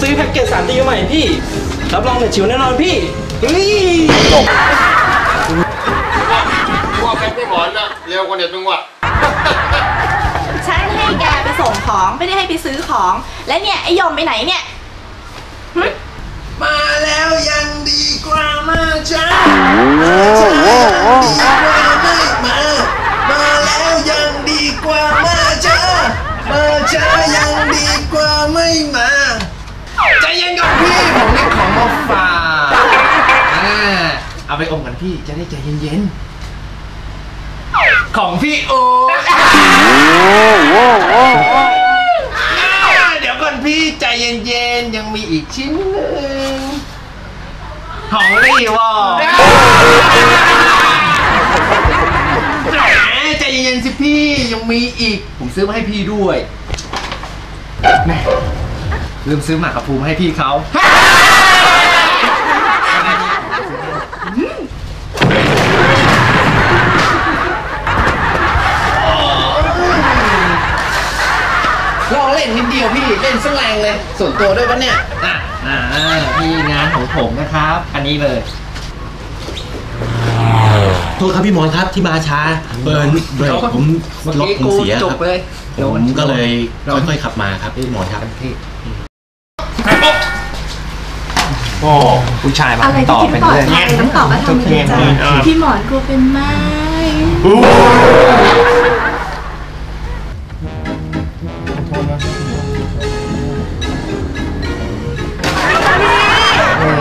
ซื้อแพ็กเกจสามดีมาใหม่พี่ รับรองเด็ดชิวแน่นอนพี่เฮ้ยว่าแพ็คพี่หมอนนะเร็วกว่าเด็ดมึงว่ะฉันให้แกไปส่งของไม่ได้ให้ไปซื้อของ และเนี่ยไอยมไปไหนเนี่ยมาแล้วยังดีกว่ามาจ้ามาจ้ายังดีกว่าไม่มา มาแล้วยังดีกว่ามาจ้ามาจ้ายังดีกว่าไม่มา ใจเย็นก่อนพี่ผมมีของมาฝากอ่าเอาไปอมกันพี่จะได้ใจเย็นๆ ของพี่โอ๊ตอ่าเดี๋ยวก่อนพี่ใจเย็นๆ ยังมีอีกชิ้นหนึ่งของรีวอแหมใจเย็นๆสิพี่ยังมีอีก ผมซื้อมาให้พี่ด้วยแหม่ ลืมซื้อหมากกับภูมิให้พี่เขาลองเล่นนิดเดียวพี่เล่นสแลงเลย ส่วนตัวด้วยปะเนี่ย อะอ่าพี่งานของผมนะครับ อันนี้เลย โทษครับพี่มอนครับที่มาช้าเบิร์นเบรกผมเมื่อรถกี้ผมกูเสียจครับบเลย ผมก็เลยค่อยๆขับมาครับพี่มอนครับ โอ้ผู้ชายมาอะไรต่ที่อคิดเป็นปลอดเรื่องภัยต้องตอบว่าทำไมจ้ะพี่หมอนกลัวเป็นไม้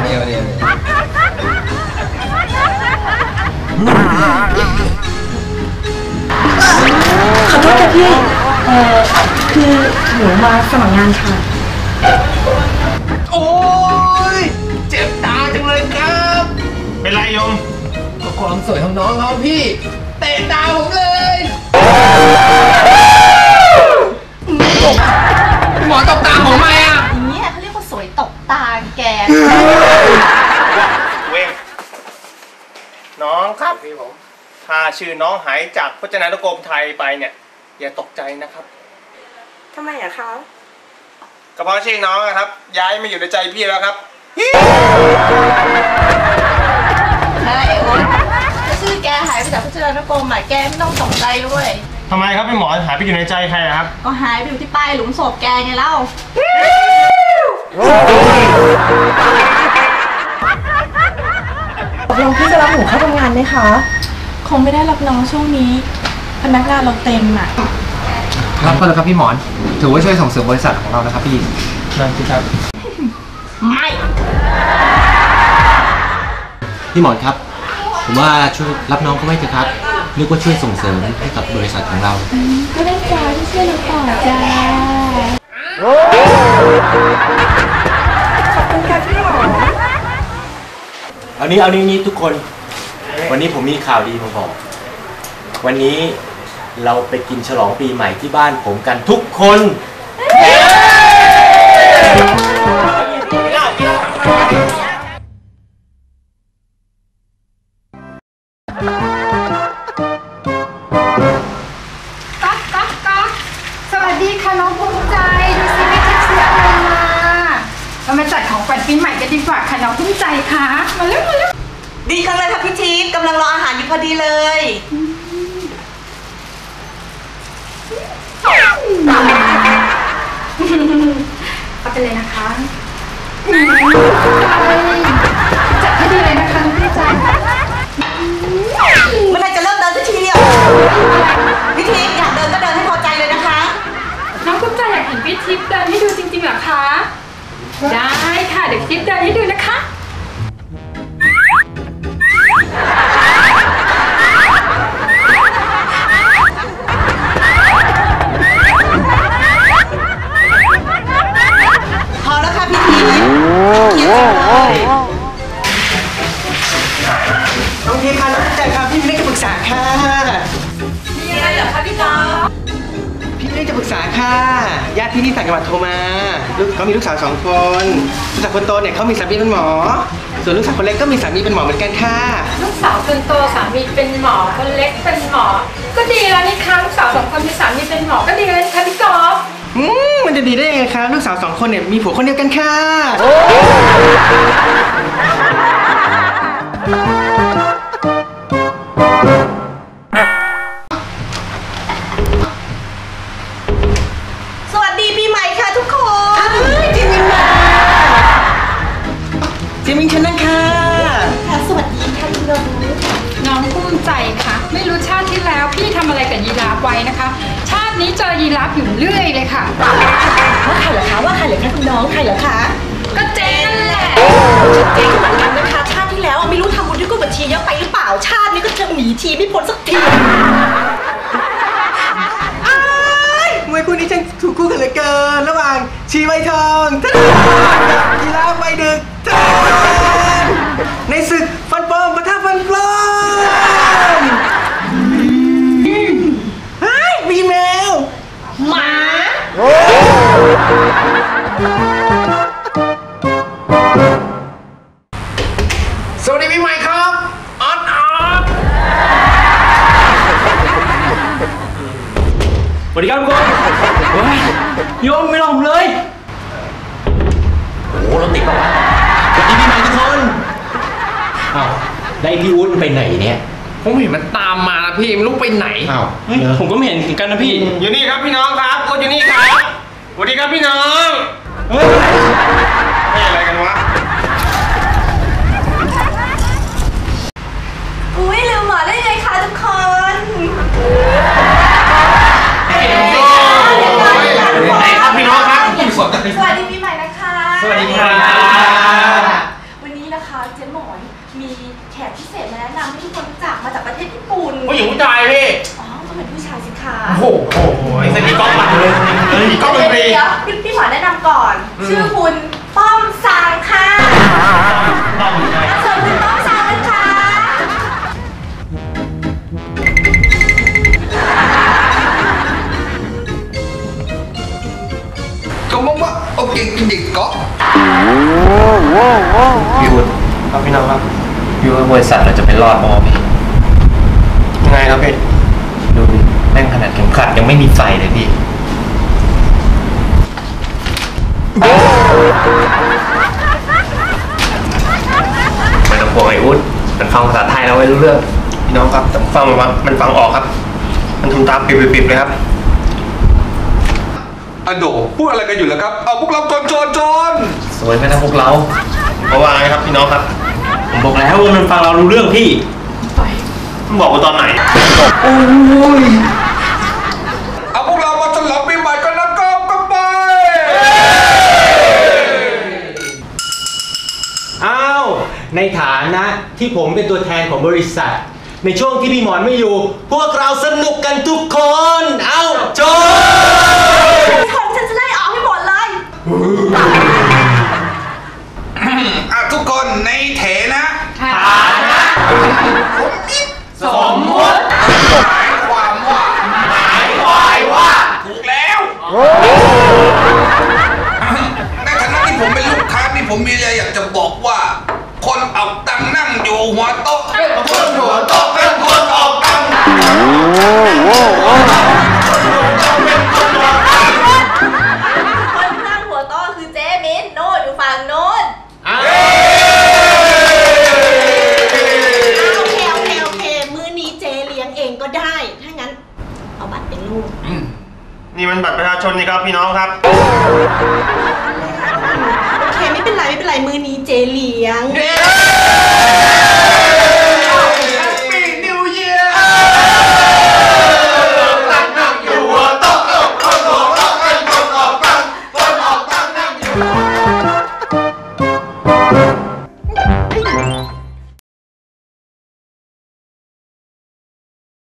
เดียวเดียวขอโทษค่ะพี่ เอ่อ คือหนูมาสมัครงานค่ะ โอ้ยเจ็บตาจัง เลยครับ เป็นไรยมก็ความสวยของน้องเขาพี่ เตะตาผมเลยหมอตบตาผมไหมอะอย่างเงี้ยเขาเรียกว่าสวยตกตาแก เว้งน้องครับพี่ผม ถ้าชื่อน้องหายจากพจนานุกรมไทยไปเนี่ย อย่าตกใจนะครับ ทำไมอะคะก็เพราะชื่อน้องอะครับ ย้ายมาอยู่ในใจพี่แล้วครับ ใช่โอ๊ตชื่อแกหายไปจากพจนานุกรมอะแกไม่ต้องตกใจด้วย ทำไมครับพี่หมอหายไปอยู่ในใจใครอะครับ ก็หายไปอยู่ที่ป้ายหลุมศพแกไงเล่า ตกลงพี่จะรับหนูเข้าทำงานไหมคะคงไม่ได้รับน้องช่วงนี้ พนักงานเราเต็มอะ รับก็แล้วครับพี่หมอน ถือว่าช่วยส่งเสริมบริษัทของเรานะครับพี่ นั่นสิครับ ไม่ พี่หมอนครับ ผมว่าช่วยรับน้องเขาไว้เถอะครับนึกว่าช่วยส่งเสริมให้กับบริษัทของเรา ก็ได้จ้าที่ช่วยเราต่อจ้าเอานี้เอานี้นี้ทุกคน วันนี้ผมมีข่าวดีมาบอก วันนี้เราไปกินฉลองปีใหม่ที่บ้านผมกันทุกคนก๊ งเลยค่ะพี่ทิพย์กำลังรออาหารอยู่พอดีเลยเอาไปเลยนะคะจัดให้ดีเลยนะคะน้องภูมิใจเมื่อไหรจะเลิกเดินสักทีเนี่ยพี่ทิพย์อยากเดินก็เดินให้พอใจเลยนะคะ น้องภูมิใจอยากเห็นพี่ทิพย์เดินให้ดูจริงๆเหรอคะ ได้ค่ะเดี๋ยวพี่ทิพย์เดินให้ดูนะคะ จังหวัดโทรมาลูกเขามีลูกสาวสองคนลูกสาวคนโตเนี่ยเขามีสามีเป็นหมอ ส่วนลูกสาวคนเล็กก็มีสามีเป็นหมอเหมือนกันค่ะ ลูกสาวคนโตสามีเป็นหมอคนเล็กเป็นหมอ ก็ดีแล้วนี่คะลูกสาวสองคนมีสามีเป็นหมอก็ดีแล้วนี่คะพี่กอล์ฟอืมมันจะดีได้ยังไงครับลูกสาวสองคนเนี่ยมีผัวคนเดียวกันค่ะ ราฟอยู่เรื่อยเลยค่ะ ว่าใครเหรอคะว่าใครเหรอคะคุณน้องใครเหรอคะก็เจ๊นั่นแหละเจ๊ก็เหมือนกันนะคะชาติที่แล้วไม่รู้ทำบุญด้วยกุบัญชีเยอะไปหรือเปล่าชาตินี้ก็จะหนีทีไม่พ้นสักทีมวยคู่นี้ช่างถูกคู่กันเหลือเกิน ระหว่างชีไวทองท่ากับกีฬาใบดึกท่าในศึกฟันปลอมปะทะฟันปลอ อ้าวได้พี่วุ้นไปไหนเนี่ย ผมเห็นมันตามมานะพี่ไม่รู้ไปไหนอ้าวผมก็ไม่เห็นเหมือนกันนะพี่ อยู่นี่ครับพี่น้องครับกูอยู่นี่ครับสวัสดีครับพี่น้อง เฮ้ย เลยเฮ้ยก๊อกดนตรี เดี๋ยวพี่พี่หมอแนะนำก่อนชื่อคุณป้อมซางค่ะเชิญคุณป้อมซางนะคะ ก็มองว่าโอเคกินเด็กก๊อกพี่วุฒิครับพี่น้องครับพี่ว่าบริษัทเราจะไม่รอดพอพี่ยังไงครับพี่ดูดิแม่งขนาดเข็มขัดยังไม่มีใส่เลยพี่ ไม่ต้องห่วงไอ้วุ้นมันฟังภาษาไทยเราไม่รู้เรื่องพี่น้องครับแต่ผมฟังมันมันฟังออกครับ มันทำตามปิบๆเลยครับอะโดพูดอะไรกันอยู่แล้วครับ เอาพวกเราจนจนจนสวยไหมนะพวกเรา เพราะว่าไงครับพี่น้องครับ ผมบอกแล้วว่ามันฟังเรารู้เรื่องพี่บอกว่าตอนไหนเอา ในฐานะที่ผมเป็นตัวแทนของบริษัท ในช่วงที่พี่หมอนไม่อยู่ พวกเราสนุกกันทุกคน บัตรประชาชนนี่ครับพี่น้องครับ โอเคไม่เป็นไรไม่เป็นไรมื้อนี้เจ๊เลี้ยง เ